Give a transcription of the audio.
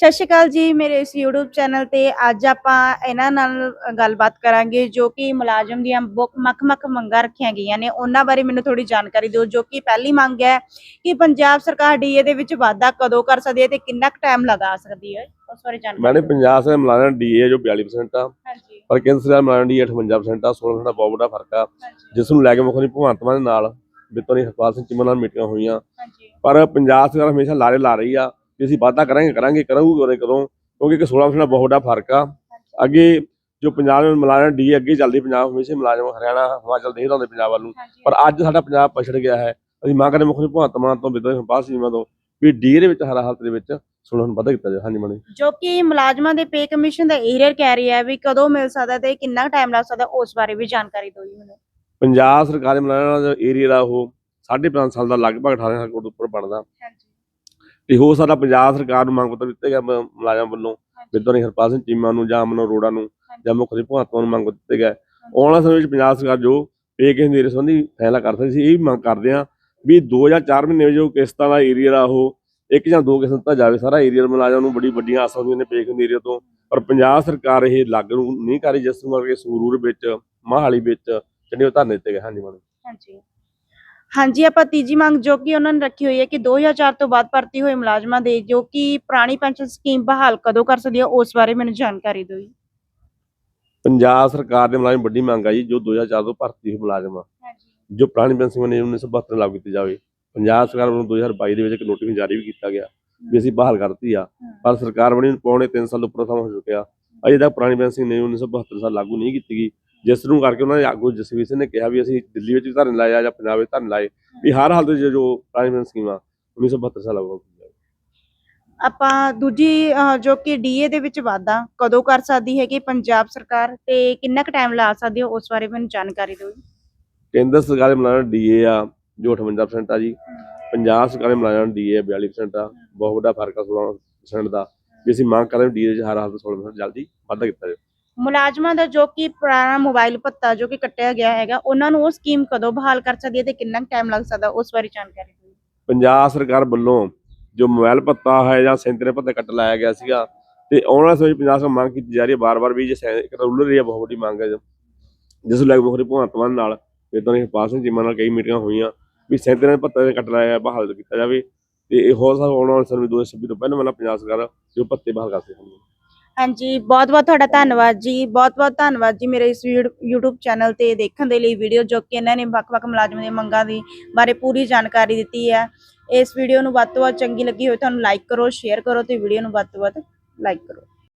ਸਤਿ ਸ਼੍ਰੀ ਅਕਾਲ ਜੀ ਮੇਰੇ ਇਸ YouTube ਚੈਨਲ ਤੇ ਅੱਜ ਆਪਾਂ ਇਹਨਾਂ ਨਾਲ ਗੱਲਬਾਤ ਕਰਾਂਗੇ ਜੋ ਕਿ ਮੁਲਾਜ਼ਮ ਦੀਆਂ ਮੁੱਖ ਮੱਖ ਮੰਗਾਂ ਰੱਖੀਆਂ ਗਈਆਂ ਨੇ। ਉਹਨਾਂ ਬਾਰੇ ਮੈਨੂੰ ਥੋੜੀ ਜਾਣਕਾਰੀ ਦਿਓ ਜੋ ਕਿ ਪਹਿਲੀ ਮੰਗ ਹੈ ਕਿ ਪੰਜਾਬ ਸਰਕਾਰ ਡੀਏ ਦੇ ਵਿੱਚ ਵਾਧਾ ਕਦੋਂ ਕਰ ਸਕਦੀ ਹੈ ਤੇ ਕਿੰਨਾ ਕੁ ਟਾਈਮ ਲਗਾ ਸਕਦੀ ਹੈ ਉਸ ਬਾਰੇ ਜਾਣਕਾਰੀ ਮੈਡਮ ਦਿਓ। ਪੰਜਾਬ ਸੇ ਮੁਲਾਜ਼ਮ ਡੀਏ ਜੋ 42% ਆ ਹਾਂਜੀ। ਪਰ ਕੇਂਦਰ ਸਰਕਾਰ ਮੁਲਾਜ਼ਮ ਡੀਏ 58% ਆ 16% ਦਾ ਬਹੁਤ ਵੱਡਾ ਫ਼ਰਕ ਆ ਜਿਸ ਨੂੰ ਲੈ ਕੇ ਮੁੱਖ ਮੰਤਰੀ ਭਗਵੰਤ ਮਾਨ ਦੇ ਨਾਲ ਬਿੱਤੋਂ ਹਰਪਾਲ ਸਿੰਘ ਚੀਮਾ ਨਾਲ ਮੀਟਿੰਗਾਂ ਹੋਈਆਂ। ਹਾਂਜੀ। ਪਰ ਪੰਜਾਬ ਸਰਕਾਰ ਹਮੇਸ਼ਾ ਲਾਰੇ ਲਾ ਰਹੀ ਆ ਕਿ ਅਸੀਂ ਵਾਧਾ ਕਰਾਂਗੇ ਕਰਾਂਗੇ ਕਰੂਗੇ ਉਹਨੇ ਕਦੋਂ? ਕਿਉਂਕਿ ਕਿ 16% ਦਾ ਬਹੁਤ ਵੱਡਾ ਫ਼ਰਕ ਆ। ਅੱਗੇ ਜੋ ਪੰਜਾਬ ਦੇ ਮੁਲਾਜ਼ਮ ਡੀਏ ਅੱਗੇ ਚੱਲਦੀ ਪੰਜਾਬ ਹਮੇਸ਼ਾ ਮੁਲਾਜ਼ਮ ਹਰਿਆਣਾ ਹਿਮਾਚਲ ਨਹੀਂ ਲਾਉਂਦੇ ਪੰਜਾਬ ਵੱਲ ਨੂੰ। ਪਰ ਅੱਜ ਸਾਡਾ ਪੰਜਾਬ ਪਛੜ ਗਿਆ ਹੈ। ਅਸੀਂ ਮੰਗ ਕਰਦੇ ਮੁੱਖ ਭਗਵੰਤ ਮਾਨ ਤੋਂ ਹਰਪਾਲ ਸਿੰਘ ਚੀਮਾ ਤੋਂ ਵੀ ਡੀਏ ਦੇ ਵਿੱਚ ਹਰ ਹਾਲਤ ਦੇ ਵਿੱਚ 16% ਵਾਧਾ ਕੀਤਾ ਜਾਵੇ। ਹਾਂਜੀ ਮਣੀ ਜੋ ਕਿ ਮੁਲਾਜ਼ਮਾਂ ਦੇ ਪੇ ਕਮਿਸ਼ਨ ਦਾ ਏਰੀਅਰ ਕਹਿ ਰਹੀ ਹੈ ਵੀ ਕਦੋਂ ਮਿਲ ਸਕਦਾ ਤੇ ਕਿੰਨਾ ਟਾਈਮ ਲੱਗ ਸਕਦਾ ਉਸ ਬਾਰੇ ਵੀ ਜਾਣਕਾਰੀ ਦਿਓ ਜੀ ਮੈਨੂੰ। ਪੰਜਾਬ ਸਰਕਾਰ ਦੇ ਮੁਲਾਜ਼ਮਾਂ ਦਾ ਏਰੀਆ ਦਾ ਉਹ 5.5 ਸਾਲ ਦਾ ਲਗਭਗ 18 ਸਾਲ ਕੋਲ ਉੱਪਰ ਬਣਦਾ। ਹਾਂਜੀ। ਤੇ ਹੋ ਸਕਦਾ ਪੰਜਾਬ ਸਰਕਾਰ ਨੂੰ ਮੰਗ ਪੱਤਰ ਦਿੱਤੇ ਗਿਆ ਮ- ਮੁਲਾਜ਼ਮ ਵੱਲੋਂ ਵਿਦਵਾਨ ਹਰਪਾਲ ਸਿੰਘ ਚੀਮਾ ਨੂੰ ਜਾਂ ਅਮਨ ਅਰੋੜਾ ਨੂੰ ਜਾਂ ਮੁੱਖ ਮੰਤਰੀ ਭਗਵੰਤ ਮਾਨ ਨੂੰ ਮੰਗ ਦਿੱਤੇ ਗਏ। ਆਉਣ ਵਾਲੇ ਸਮੇਂ ਵਿੱਚ ਪੰਜਾਬ ਸਰਕਾਰ ਜੋ ਪੇ ਕਿਸੇ ਦੇ ਸੰਬੰਧੀ ਫੈਸਲਾ ਕਰ ਸਕਦੀ ਸੀ ਇਹ ਵੀ ਮੰਗ ਕਰਦੇ ਆ ਵੀ 2004 ਮਹੀਨੇ ਵਿੱਚ ਜੋ ਕਿਸ਼ਤਾਂ ਦਾ ਏਰੀਆ ਦਾ ਉਹ ਇੱਕ ਜਾਂ ਦੋ ਕਿਸ਼ਤਾਂ ਦਿੱਤਾ ਜਾਵੇ। ਸਾਰਾ ਏਰੀਆ ਮੁਲਾਜ਼ਮ ਨੂੰ ਬੜੀ ਵੱਡੀਆਂ ਆਸਾਂ ਹੁੰਦੀਆਂ ਨੇ ਪੇ ਏਰੀਆ ਤੋਂ। ਪਰ ਪੰਜਾਬ ਸਰਕਾਰ ਇਹ ਲਾਗੂ ਨਹੀਂ ਕਰ ਰਹੀ ਜਿਸ ਨੂੰ ਕਰਕੇ ਸੰਗਰੂਰ ਵਿੱਚ ਮਹਾਲੀ ਵਿੱਚ ਜਿਹੜੇ ਉਹ ਧਰਨੇ ਦਿੱਤੇ ਗਏ। ਹਾਂਜੀ ਮੈਡਮ। ਹਾਂਜੀ। ਹਾਂਜੀ ਆਪਾਂ ਤੀਜੀ ਮੰਗ ਜੋ ਕਿ ਉਹਨਾਂ ਨੇ ਰੱਖੀ ਹੋਈ ਹੈ ਕਿ 2004 ਤੋਂ ਬਾਅਦ ਭਰਤੀ ਹੋਏ ਮੁਲਾਜ਼ਮਾਂ ਦੇ ਜੋ ਕਿ ਪੁਰਾਣੀ ਪੈਨਸ਼ਨ ਸਕੀਮ ਬਹਾਲ ਕਦੋਂ ਕਰ ਸਕਦੀ ਹੈ ਉਸ ਬਾਰੇ ਮੈਨੂੰ ਜਾਣਕਾਰੀ ਦਿਓ ਜੀ। ਪੰਜਾਬ ਸਰਕਾਰ ਦੇ ਮੁਲਾਜ਼ਮ ਵੱਡੀ ਮੰਗ ਆ ਜੀ ਜੋ 2004 ਤੋਂ ਭਰਤੀ ਹੋਏ ਮੁਲਾਜ਼ਮ ਆ। ਹਾਂਜੀ। ਜੋ ਪੁਰਾਣੀ ਪੈਨਸ਼ਨ ਨੇ 1972 ਲਾਗੂ ਕੀਤੀ ਜਾਵੇ। ਪੰਜਾਬ ਸਰਕਾਰ ਵੱਲੋਂ 2022 ਦੇ ਵਿੱਚ ਇੱਕ ਨੋਟੀਫਿਕੇਸ਼ਨ ਜਾਰੀ ਵੀ ਕੀਤਾ ਗਿਆ ਵੀ ਅਸੀਂ ਬਹਾਲ ਕਰਤੀ ਆ। ਪਰ ਸਰਕਾਰ ਬਣੀ ਨੂੰ ਪੌਣੇ 3 ਸਾਲ ਉੱਪਰ ਸਮਾਂ ਹੋ ਚੁੱਕਿਆ। ਅਜੇ ਤੱਕ ਪੁਰਾਣੀ ਪੈਨਸ਼ਨ ਨੇ 1972 ਸਾਲ ਲਾਗੂ ਨਹੀਂ ਕੀਤੀ ਗਈ। ਜਿਸ ਨੂੰ ਕਰਕੇ ਉਹਨਾਂ ਨੇ ਆਗੂ ਜਸਵੀਰ ਸਿੰਘ ਨੇ ਕਿਹਾ ਵੀ ਅਸੀਂ ਦਿੱਲੀ ਵਿੱਚ ਵੀ ਧਰਨੇ ਲਾਏ ਆ ਜਾਂ ਪੰਜਾਬ ਵਿੱਚ ਧਰਨੇ ਲਾਏ ਵੀ ਹਰ ਹਾਲਤ ਵਿੱਚ ਜੋ ਪੁਰਾਣੀ ਪੈਨਸ਼ਨ ਸਕੀਮ ਆ 1972 ਸਾਲ ਜਾਵੇ ਆਪਾਂ ਦੂਜੀ ਜੋ ਕਿ ਡੀਏ ਦੇ ਵਿੱਚ ਵਾਧਾ ਕਦੋਂ ਕਰ ਸਕਦੀ ਹੈ ਕਿ ਪੰਜਾਬ ਸਰਕਾਰ ਤੇ ਕਿੰਨਾ ਕੁ ਟਾਈਮ ਲਾ ਸਕਦੀ ਹੈ ਉਸ ਬਾਰੇ ਮੈਨੂੰ ਜਾਣਕਾਰੀ ਦਿਓ ਜੀ। ਕੇਂਦਰ ਸਰਕਾਰ ਦੇ ਮੁਲਾਜ਼ਮ ਡੀਏ ਆ ਜੋ 58% ਆ ਜੀ। ਪੰਜਾਬ ਸਰਕਾਰ ਦੇ ਮੁਲਾਜ਼ਮ ਡੀਏ 42% ਆ ਬਹੁਤ ਵੱਡਾ ਫ਼ਰਕ ਆ 16% ਦਾ। ਵੀ ਅਸੀਂ ਮੰਗ ਕਰਦੇ ਡੀਏ ਚ ਹਰ ਹਾਲਤ 16% ਜਲਦੀ ਵਾਧਾ ਕੀਤਾ ਜਾਵੇ। ਮੁਲਾਜ਼ਮਾਂ ਦਾ ਜੋ ਕਿ ਪੁਰਾਣਾ ਮੋਬਾਈਲ ਭੱਤਾ ਜੋ ਕਿ ਕੱਟਿਆ ਗਿਆ ਹੈਗਾ, ਉਹਨਾਂ ਨੂੰ ਉਹ ਸਕੀਮ ਕਦੋਂ ਬਹਾਲ ਕਰ ਸਕਦੀ ਹੈ ਤੇ ਕਿੰਨਾ ਟਾਈਮ ਲੱਗ ਸਕਦਾ, ਉਸ ਬਾਰੇ ਜਾਣਕਾਰੀ ਦਿਓ। ਪੰਜਾਬ ਸਰਕਾਰ ਵੱਲੋਂ ਜੋ ਮੋਬਾਈਲ ਭੱਤਾ ਹੈ ਜਾਂ ਸੈਂਤਰੇ ਭੱਤੇ ਕੱਟ ਲਾਇਆ ਗਿਆ ਸੀਗਾ, ਤੇ ਆਉਣ ਵਾਲੇ ਸਮੇਂ ਪੰਜਾਬ ਸਰਕਾਰ ਮੰਗ ਕੀਤੀ ਜਾ ਰਹੀ ਹੈ ਬਾਰ-ਬਾਰ ਵੀ ਜੇ ਇੱਕ ਰੂਰਲ ਏਰੀਆ ਬਹੁਤ ਵੱਡੀ ਮੰਗ ਹੈ ਜਿਸ ਨੂੰ ਲੈ ਕੇ ਮੁਖਰੀ ਭਗਵੰਤ ਨਾਲ ਇਦਾਂ ਹੀ ਹਰਪਾਲ ਸਿੰਘ ਚੀਮਾ ਨਾਲ ਕਈ ਮੀਟਿੰਗਾਂ ਹੋਈਆਂ, ਵੀ ਸੈਂਤਰੇ ਭੱਤੇ ਕੱਟ ਲਾਇਆ, ਬਹਾਲ ਕੀਤਾ ਜਾਵੇ, ਤੇ ਇਹ ਹੋ ਸਕਦਾ ਆਉਣ ਵਾਲੇ ਸਮੇਂ 2026 ਤੋਂ ਪਹਿਲਾਂ ਪਹਿਲਾਂ ਪੰਜਾਬ ਸਰਕਾਰ ਜੋ ਭੱਤੇ ਬਹਾਲ ਕਰ ਸਕਦੀ ਹੈ। ਹਾਂਜੀ ਬਹੁਤ ਬਹੁਤ ਤੁਹਾਡਾ ਧੰਨਵਾਦ ਜੀ ਬਹੁਤ ਬਹੁਤ ਧੰਨਵਾਦ ਜੀ ਮੇਰੇ ਇਸ ਵੀਡ- YouTube ਚੈਨਲ ਤੇ ਦੇਖਣ ਦੇ ਲਈ ਵੀਡੀਓ ਜੋ ਕਿ ਇਹਨਾਂ ਨੇ ਵੱਖ-ਵੱਖ ਮੁਲਾਜ਼ਮਾਂ ਦੀਆਂ ਮੰਗਾਂ ਦੀ ਬਾਰੇ ਪੂਰੀ ਜਾਣਕਾਰੀ ਦਿੱਤੀ ਹੈ। ਇਸ ਵੀਡੀਓ ਨੂੰ ਵੱਧ ਤੋਂ ਵੱਧ ਚੰਗੀ ਲੱਗੀ ਹੋਵੇ ਤੁਹਾਨੂੰ ਲਾਈਕ ਕਰੋ ਸ਼ੇਅਰ ਕਰੋ ਤੇ ਵੀਡੀਓ ਨੂੰ ਵੱਧ ਤੋਂ ਵੱਧ ਲਾਈਕ ਕਰੋ।